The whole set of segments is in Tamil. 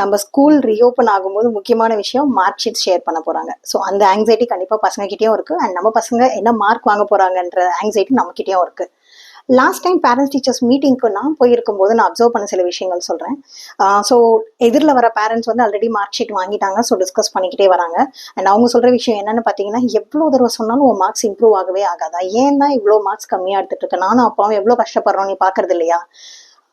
நம்ம ஸ்கூல் ரீஓப்பன் ஆகும்போது முக்கியமான விஷயம் மார்க் ஷீட் ஷேர் பண்ண போகிறாங்க ஸோ அந்த ஆங்ஸைட்டி கண்டிப்பாக பசங்ககிட்டேயும் இருக்குது இருக்கு. அண்ட் நம்ம பசங்க என்ன மார்க் வாங்க போகிறாங்கன்ற ஆங்ஸைட்டி நம்மக்கிட்டேயும் இருக்குது லாஸ்ட் டைம் பேரண்ட்ஸ் டீச்சர்ஸ் மீட்டிங்க்கு நான் போயிருக்கும் போது நான் அப்சர்வ் பண்ண சில விஷயங்கள் சொல்கிறேன் ஸோ எதிரில் வர பேரண்ட்ஸ் வந்து ஆல்ரெடி மார்க் ஷீட் வாங்கிட்டாங்க. ஸோ டிஸ்கஸ் பண்ணிக்கிட்டே வராங்க. அண்ட் அவங்க சொல்கிற விஷயம் என்னன்னு பார்த்தீங்கன்னா எவ்வளோ தடவை சொன்னாலும் உன் மார்க்ஸ் இம்ப்ரூவ் ஆகவே ஆகாதா? ஏன் தான் இவ்வளோ மார்க்ஸ் கம்மியாக எடுத்துகிட்டு இருக்க? நானும் அப்பாவும் எவ்வளோ கஷ்டப்படுறோம் நீ பார்க்கறது இல்லையா?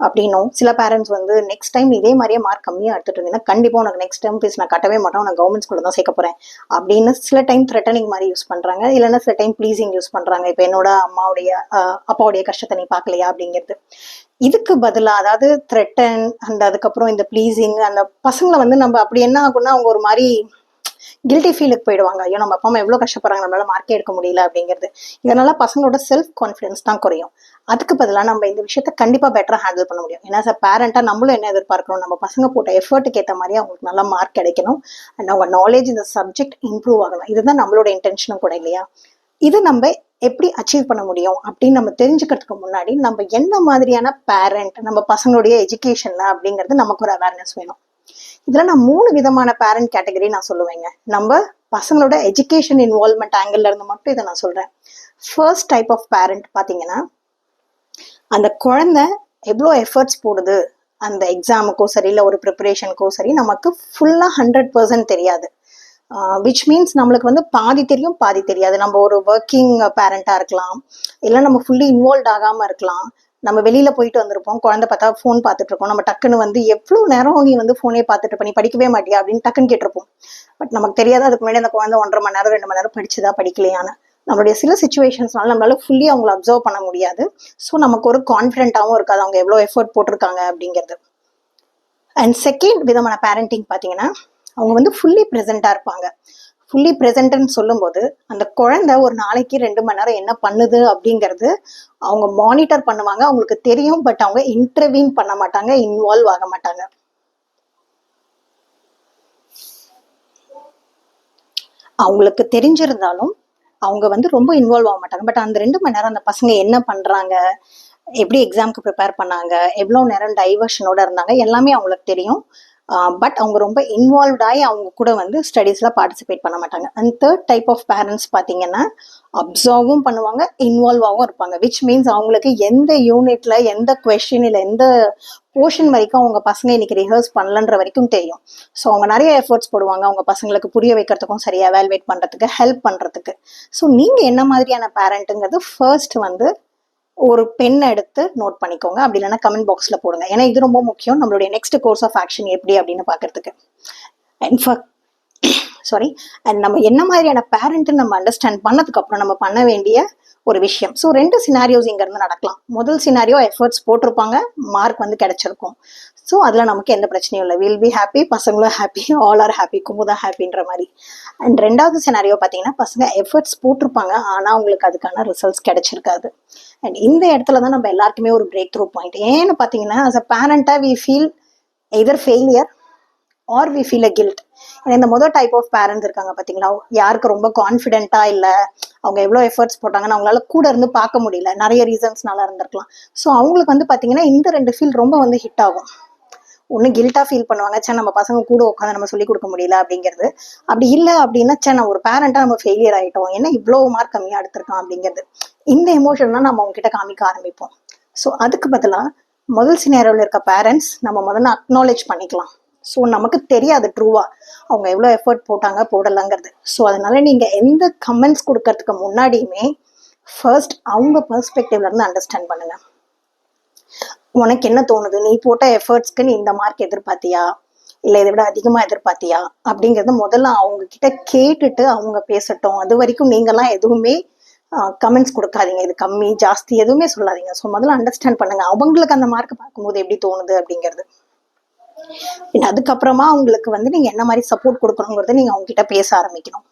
அப்படின்னும். சில பேரண்ட்ஸ் வந்து நெக்ஸ்ட் டைம் இதே மாதிரியே மார்க் கம்மியாக எடுத்துட்டு இருந்தீங்கன்னா கண்டிப்பாக உனக்கு நெக்ஸ்ட் டைம் ஃபீஸ் நான் கட்டவே மாட்டேன். உனக்கு கவர்மெண்ட் ஸ்கூலில் தான் சேர்க்க போகிறேன் அப்படின்னு சில டைம் த்ரெட்டனிங் மாதிரி யூஸ் பண்ணுறாங்க இல்லைன்னா சில டைம் ப்ளீஸிங் யூஸ் பண்ணுறாங்க இப்போ என்னோட அம்மாவுடைய அப்பாவுடைய கஷ்டத்தை நீ பார்க்கலையா அப்படிங்கிறது. இதுக்கு பதிலாக அதாவது த்ரெட்டன் அந்த அதுக்கப்புறம் இந்த ப்ளீஸிங் அந்த பசங்களை வந்து நம்ம அப்படி என்ன ஆகும்னா அவங்க ஒரு மாதிரி கில்ட்டி ஃபீலுக்கு போயிடுவாங்க. ஐயோ நம்ம அப்பா அம்மா எவ்வளோ கஷ்டப்படுறாங்க நம்மளால மார்க்கே எடுக்க முடியல அப்படிங்கிறது. இதனால பசங்களோட செல்ஃப் கான்ஃபிடன்ஸ் தான் குறையும். அதுக்கு பதிலாக நம்ம இந்த விஷயத்த கண்டிப்பாக பெட்டராக ஹேண்டில் பண்ண முடியும். ஏன்னா சார் பேரண்ட்டாக நம்மளும் என்ன எதிர்பார்க்கணும்? நம்ம பசங்க போட்ட எஃபர்ட்டுக்கு ஏற்ற மாதிரி அவங்களுக்கு நல்ல மார்க் கிடைக்கணும். அண்ட் அவங்க நாலேஜ் இந்த சப்ஜெக்ட் இம்ப்ரூவ் ஆகணும். இதுதான் நம்மளோட இன்டென்ஷனும் கூட இல்லையா? இது நம்ம எப்படி அச்சீவ் பண்ண முடியும் அப்படின்னு நம்ம தெரிஞ்சுக்கிறதுக்கு முன்னாடி நம்ம என்ன மாதிரியான பேரண்ட் நம்ம பசங்களுடைய எஜுகேஷன்ல அப்படிங்கிறது நமக்கு ஒரு அவேர்னஸ் வேணும். இதுல நான் மூணு விதமான பேரண்ட் கேட்டகரி நான் சொல்லுவேங்க. நம்ம பசங்களோட எஜுகேஷன் இன்வால்மெண்ட் ஆங்கிள் இருந்து மட்டும் இதை நான் சொல்றேன். ஃபர்ஸ்ட் டைப் ஆஃப் பேரண்ட் பாத்தீங்கன்னா அந்த குழந்தை எவ்வளோ எஃபர்ட்ஸ் போடுது? அந்த எக்ஸாமுக்கோ சரி இல்லை ஒரு ப்ரிப்பரேஷனுக்கோ சரி நமக்கு ஃபுல்லாக ஹண்ட்ரட் பர்சன்ட் தெரியாது. விச் மீன்ஸ் நம்மளுக்கு வந்து பாதி தெரியும் பாதி தெரியாது. நம்ம ஒரு ஒர்க்கிங் பேரண்ட்டாக இருக்கலாம். இல்லை நம்ம ஃபுல்லி இன்வால்வ் ஆகாமல் இருக்கலாம். நம்ம வெளியில போயிட்டு வந்திருப்போம். குழந்தை பார்த்தா ஃபோன் பார்த்துட்டு இருக்கோம். நம்ம டக்குன்னு வந்து எவ்வளோ நேரம் நீ வந்து ஃபோனே பார்த்துட்டு இருப்ப? நீ படிக்கவே மாட்டியா? அப்படின்னு டக்குன்னு கேட்டிருப்போம். பட் நமக்கு தெரியாது. அதுக்கு முன்னாடி அந்த குழந்தை ஒன்றரை மணி நேரம் ரெண்டு மணி நேரம் படிச்சுதா படிக்கலையான நம்மளுடைய சில சுச்சுவேஷன்ஸ்னால நம்மளால ஃபுல்லி அவங்கள அப்சர்வ் பண்ண முடியாது. ஸோ நமக்கு ஒரு கான்ஃபிடென்ட்டாகவும் இருக்காது. அவங்க எவ்வளோ எஃபர்ட் போட்டிருக்காங்க அப்படிங்கிறது. அண்ட் செகண்ட் விதமான பேரண்டிங் பார்த்தீங்கன்னா அவங்க வந்து ஃபுல்லி ப்ரெசென்ட்டாக இருப்பாங்க. ஃபுல்லி ப்ரெசண்ட்னு சொல்லும்போது அந்த குழந்தை ஒரு நாளைக்கு ரெண்டு மணி நேரம் என்ன பண்ணுது அப்படிங்கிறது அவங்க மானிட்டர் பண்ணுவாங்க அவங்களுக்கு தெரியும் பட் அவங்க இன்டர்வியூன் பண்ண மாட்டாங்க இன்வால்வ் ஆக மாட்டாங்க. அவங்களுக்கு தெரிஞ்சிருந்தாலும் அவங்க வந்து ரொம்ப இன்வால்வ் ஆக மாட்டாங்க. பட் அந்த ரெண்டு மணி நேரம் அந்த பசங்க என்ன பண்றாங்க எப்படி எக்ஸாம்க்கு ப்ரிப்பேர் பண்ணாங்க எவ்வளோ நேரம் டைவர்ஷனோட இருந்தாங்க எல்லாமே அவங்களுக்கு தெரியும். பட் அவங்க ரொம்ப இன்வால்வ் ஆகி அவங்க கூட வந்து ஸ்டடீஸில் பார்ட்டிசிபேட் பண்ண மாட்டாங்க. And third type of parents பார்த்தீங்கன்னா அப்சர்வும் பண்ணுவாங்க இன்வால்வாகவும் இருப்பாங்க. விச் மீன்ஸ் அவங்களுக்கு எந்த யூனிட்ல எந்த கொஷின் இல்லை எந்த போர்ஷன் வரைக்கும் அவங்க பசங்க இன்னைக்கு ரிஹர்ஸ் பண்ணலன்ற வரைக்கும் தெரியும். ஸோ அவங்க நிறைய எஃபர்ட்ஸ் போடுவாங்க. அவங்க பசங்களுக்கு புரிய வைக்கிறதுக்கும் சரியாக வேல்வேட் பண்ணுறதுக்கு ஹெல்ப் பண்ணுறதுக்கு ஸோ நீங்கள் என்ன மாதிரியான பேரண்ட்டுங்கிறது ஃபர்ஸ்ட் வந்து ஒரு பென் எடுத்து நோட் பண்ணிக்கோங்க. அப்படி இல்லைன்னா கமெண்ட் பாக்ஸில் போடுங்க. ஏன்னா இது ரொம்ப முக்கியம். நம்மளுடைய நெக்ஸ்ட் கோர்ஸ் ஆஃப் ஆக்ஷன் எப்படி அப்படின்னு பார்க்கறதுக்கு. அண்ட் ஃபர் சாரி அண்ட் நம்ம என்ன மாதிரியான பேரண்ட்டு நம்ம அண்டர்ஸ்டாண்ட் பண்ணதுக்கு அப்புறம் நம்ம பண்ண வேண்டிய ஒரு விஷயம். ஸோ ரெண்டு சினாரியோஸ் இங்கேருந்து நடக்கலாம். முதல் சினாரியோ எஃபர்ட்ஸ் போட்டிருப்பாங்க. மார்க் வந்து கிடைச்சிருக்கும். ஸோ அதில் நமக்கு எந்த பிரச்சனையும் இல்லை. வில் பி ஹாப்பி பசங்களும் happy all are happy Kumudha ஹாப்பின்ற மாதிரி. அண்ட் ரெண்டாவது சினாரியோ பார்த்தீங்கன்னா பசங்க எஃபர்ட்ஸ் போட்டிருப்பாங்க. ஆனால் அவங்களுக்கு அதுக்கான ரிசல்ட்ஸ் கிடைச்சிருக்காது. அண்ட் இந்த இடத்துல தான் நம்ம எல்லாருக்குமே ஒரு பிரேக் த்ரூ பாயிண்ட் ஏன்னு பார்த்தீங்கன்னா as a பேரண்ட்டாக we feel either failure or we feel a guilt இந்த முதல் டைப் ஆஃப் பேரண்ட்ஸ் இருக்காங்க பார்த்தீங்களா யாருக்கு ரொம்ப கான்ஃபிடென்ட்டாக இல்லை? அவங்க எவ்வளோ எஃபர்ட்ஸ் போட்டாங்கன்னு அவங்களால கூட இருந்து பார்க்க முடியல. நிறைய ரீசன்ஸ்னால இருந்திருக்கலாம். ஸோ அவங்களுக்கு வந்து பார்த்தீங்கன்னா இந்த ரெண்டு ஃபீல் ரொம்ப வந்து ஹிட் ஆகும். ஒன்று கில்ட்டாக ஃபீல் பண்ணுவாங்க. சே நம்ம பசங்க கூட உட்காந்து நம்ம சொல்லிக் கொடுக்க முடியல அப்படிங்கிறது. அப்படி இல்லை அப்படின்னா சே நான் ஒரு பேரண்ட்டாக நம்ம ஃபெயிலியர் ஆகிட்டோம் ஏன்னா இவ்வளோ மார்க் கம்மியாக எடுத்திருக்கோம் அப்படிங்கிறது. இந்த எமோஷன் தான் நம்ம அவங்க கிட்ட காமிக்க ஆரம்பிப்போம். ஸோ அதுக்கு பதிலாக முதல் சினேரோவில் இருக்க பேரண்ட்ஸ் நம்ம முதல்ல அக்னாலேஜ் பண்ணிக்கலாம். ஸோ நமக்கு தெரியாது ட்ரூவா அவங்க எவ்வளோ எஃபர்ட் போட்டாங்க போடலாங்கிறது. ஸோ அதனால நீங்கள் எந்த கமெண்ட்ஸ் கொடுக்கறதுக்கு முன்னாடியுமே ஃபர்ஸ்ட் அவங்க பர்ஸ்பெக்டிவ்லேருந்து அண்டர்ஸ்டாண்ட் பண்ணுங்க. உனக்கு என்ன தோணுது? நீ போட்ட எஃபர்ட்ஸ்க்கு நீ இந்த மார்க் எதிர்பார்த்தியா? இல்லை இதை விட அதிகமாக எதிர்பார்த்தியா? அப்படிங்கிறத முதல்ல அவங்க கிட்ட கேட்டுட்டு அவங்க பேசட்டும். அது வரைக்கும் நீங்களாம் எதுவுமே கமெண்ட்ஸ் கொடுக்காதீங்க. இது கம்மி ஜாஸ்தி எதுவுமே சொல்லாதீங்க. ஸோ முதல்ல அண்டர்ஸ்டாண்ட் பண்ணுங்க. அவங்களுக்கு அந்த மார்க் பார்க்கும்போது எப்படி தோணுது அப்படிங்கிறது. அதுக்கப்புறமா அவங்களுக்கு வந்து நீங்கள் என்ன மாதிரி சப்போர்ட் கொடுக்கணுங்கிறத நீங்கள் அவங்க கிட்ட பேச ஆரம்பிக்கணும்.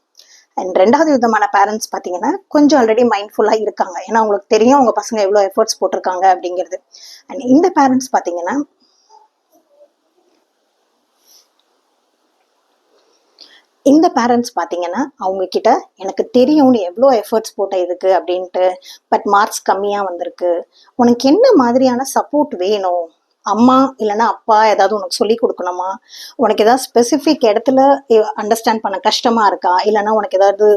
அண்ட் ரெண்டாவது விதமான பேரண்ட்ஸ் பார்த்தீங்கன்னா கொஞ்சம் ஆல்ரெடி மைண்ட்ஃபுல்லாக இருக்காங்க. ஏன்னா அவங்களுக்கு தெரியும் அவங்க பசங்க எவ்வளோ எஃபர்ட்ஸ் போட்டிருக்காங்க அப்படிங்கிறது. அண்ட் இந்த பேரண்ட்ஸ் பார்த்தீங்கன்னா இந்த பேரண்ட்ஸ் பார்த்தீங்கன்னா அவங்க கிட்ட எனக்கு தெரியும் நீ எவ்வளோ எஃபர்ட்ஸ் போட்ட இதுக்கு அப்படின்ட்டு பட் மார்க்ஸ் கம்மியாக வந்திருக்கு. உனக்கு என்ன மாதிரியான சப்போர்ட் வேணும்? அம்மா இல்லைன்னா அப்பா ஏதாவது உனக்கு சொல்லி கொடுக்கணுமா? உனக்கு ஏதாவது ஸ்பெசிஃபிக் இடத்துல அண்டர்ஸ்டாண்ட் பண்ண கஷ்டமா இருக்கா? இல்லைன்னா உனக்கு ஏதாவது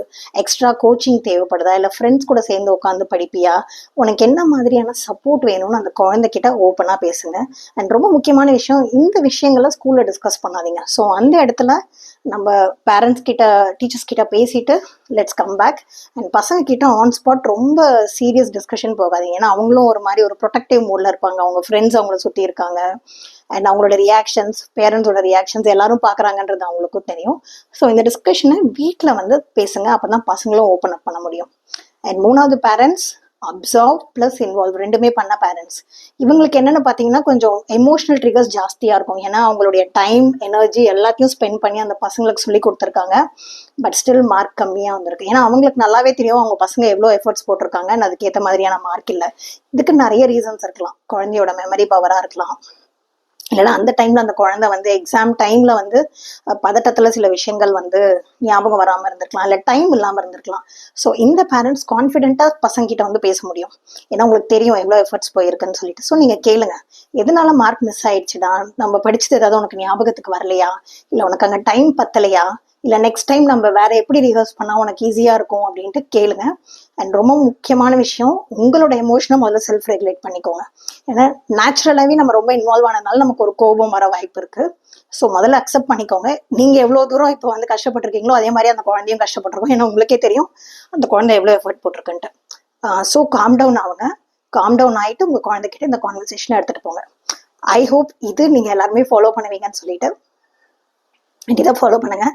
எக்ஸ்ட்ரா கோச்சிங் தேவைப்படுதா? இல்லை ஃப்ரெண்ட்ஸ் கூட சேர்ந்து உட்காந்து படிப்பியா? உனக்கு என்ன மாதிரியான சப்போர்ட் வேணும்னு அந்த குழந்தைகிட்ட ஓப்பனாக பேசுங்க. அண்ட் ரொம்ப முக்கியமான விஷயம் இந்த விஷயங்களை ஸ்கூலில் டிஸ்கஸ் பண்ணாதீங்க. ஸோ அந்த இடத்துல நம்ம பேரண்ட்ஸ் கிட்ட டீச்சர்ஸ் கிட்ட பேசிட்டு லெட்ஸ் கம் பேக் அண்ட் பசங்க கிட்ட ஆன் ஸ்பாட் ரொம்ப சீரியஸ் டிஸ்கஷன் போகாதீங்க. ஏன்னா அவங்களும் ஒரு மாதிரி ஒரு ப்ரொடெக்டிவ் மூடில் இருப்பாங்க. அவங்க ஃப்ரெண்ட்ஸ் அவங்கள சுற்றி இருக்காங்க இருக்காங்க. அண்ட் அவங்களோட ரியாக்ஷன்ஸ் பேரண்ட்ஸோட ரியாக்ஷன்ஸ் எல்லாரும் பார்க்குறாங்கன்றது அவங்களுக்கும் தெரியும். ஸோ இந்த டிஸ்கஷனை வீட்டில் வந்து பேசுங்க அப்போ தான் பசங்களும் ஓப்பன் அப் பண்ண முடியும். அண்ட் மூணாவது பேரண்ட்ஸ் அப்சர்வ் ப்ளஸ் இன்வால்வ் ரெண்டுமே பண்ண பேரண்ட்ஸ் இவங்களுக்கு என்னென்னு பார்த்தீங்கன்னா கொஞ்சம் எமோஷனல் ட்ரிகர்ஸ் ஜாஸ்தியாக இருக்கும். ஏன்னா அவங்களுடைய டைம் எனர்ஜி எல்லாத்தையும் ஸ்பெண்ட் பண்ணி அந்த பசங்களுக்கு சொல்லி கொடுத்துருக்காங்க. பட் ஸ்டில் மார்க் கம்மியாக வந்திருக்கு. ஏன்னா அவங்களுக்கு நல்லாவே தெரியும் அவங்க பசங்க எவ்வளோ எஃபர்ட்ஸ் போட்டிருக்காங்க அதுக்கேற்ற மாதிரியான மார்க் இல்லை. இதுக்கு நிறைய ரீசன்ஸ் இருக்கலாம். குழந்தையோட மெமரி பவராக இருக்கலாம். இல்லைன்னா அந்த டைம்ல அந்த குழந்தை வந்து எக்ஸாம் டைம்ல வந்து பதட்டத்துல சில விஷயங்கள் வந்து ஞாபகம் வராம இருந்திருக்கலாம். இல்லை டைம் இல்லாம இருந்திருக்கலாம். ஸோ இந்த பேரண்ட்ஸ் கான்ஃபிடென்ட்டா பசங்க கிட்ட வந்து பேச முடியும். ஏன்னா உங்களுக்கு தெரியும் எவ்வளோ எஃபர்ட்ஸ் போயிருக்குன்னு சொல்லிட்டு. ஸோ நீங்க கேளுங்க. எதனால மார்க் மிஸ் ஆயிடுச்சுடா? நம்ம படிச்சது ஏதாவது உனக்கு ஞாபகத்துக்கு வரலையா? இல்லை உனக்கு அங்கே டைம் பத்தலையா? இல்லை நெக்ஸ்ட் டைம் நம்ம வேற எப்படி ரிஹர்ஸ் பண்ணால் உனக்கு ஈஸியாக இருக்கும் அப்படின்ட்டு கேளுங்க. அண்ட் ரொம்ப முக்கியமான விஷயம் உங்களோட எமோஷனை முதல்ல செல்ஃப் ரெகுலேட் பண்ணிக்கோங்க. ஏன்னா நேச்சுரலாகவே நம்ம ரொம்ப இன்வால்வ் ஆனதுனால நமக்கு ஒரு கோபம் வர வாய்ப்பு இருக்கு. ஸோ முதல்ல அக்செப்ட் பண்ணிக்கோங்க. நீங்கள் எவ்வளோ தூரம் இப்போ வந்து கஷ்டப்பட்டுருக்கீங்களோ அதே மாதிரி அந்த குழந்தையும் கஷ்டப்பட்டிருக்கும். ஏன்னா உங்களுக்கே தெரியும் அந்த குழந்தை எவ்வளோ எஃபர்ட் போட்டிருக்குன்ட்டு. ஸோ காம் டவுன் ஆகுங்க. காம் டவுன் ஆயிட்டு உங்கள் குழந்தைகிட்ட இந்த கான்வர்சேஷனை எடுத்துகிட்டு போங்க. ஐ ஹோப் இது நீங்கள் எல்லாருமே ஃபாலோ பண்ணுவீங்கன்னு சொல்லிட்டு இதை ஃபாலோ பண்ணுங்க.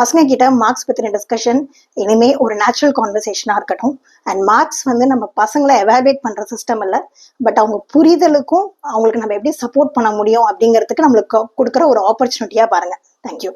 பசங்க கிட்ட மார்க்ஸ் பற்றின டிஸ்கஷன் இனிமே ஒரு நேச்சுரல் கான்வர்சேஷனாக இருக்கட்டும். அண்ட் மார்க்ஸ் வந்து நம்ம பசங்களை எவாலுவேட் பண்ற சிஸ்டம் இல்லை பட் அவங்க புரிதலுக்கும் அவங்களுக்கு நம்ம எப்படி சப்போர்ட் பண்ண முடியும் அப்படிங்கிறதுக்கு நம்மளுக்கு கொடுக்குற ஒரு ஆப்பர்ச்சுனிட்டியா பாருங்க. தேங்க்யூ